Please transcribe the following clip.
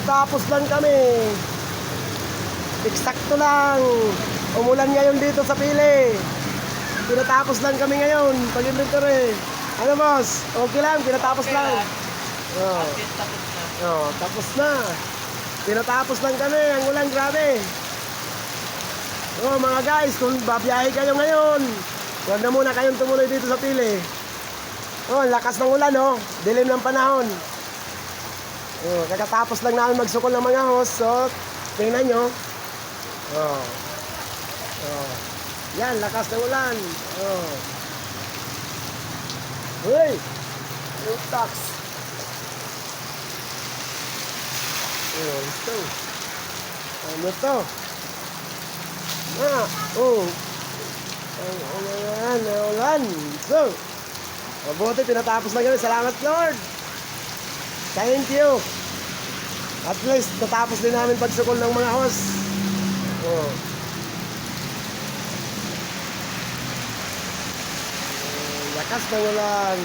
Pinatapos lang kami. Eksakto lang. Umulan ngayon dito sa pili. Pinatapos lang kami ngayon. Pag-inventory. Ano boss? Okay lang, pinatapos Okay lang. lang. Oh, Tapos tapos na. oh, tapos na. Pinatapos lang kami. Ang ulan, grabe. Oh, mga guys, kung babiyahe kayo ngayon, huwag na muna kayong tumuloy dito sa pili. Oh, lakas ng ulan, oh. Dilim ng panahon. Oh, kakatapos lang namin magsukol ng mga host. So, tingnan nyo. Oh. Oh. Yan, lakas ng ulan. Oh. Uy! Utax. Oh, ito. Ano to? Ah, oh. Ang ulan, ang ulan. So, mabuti, pinatapos lang kami. Salamat, Lord. Thank you. At least, natapos din namin pagsukol ng mga host. Oh. Lakas ng ulan.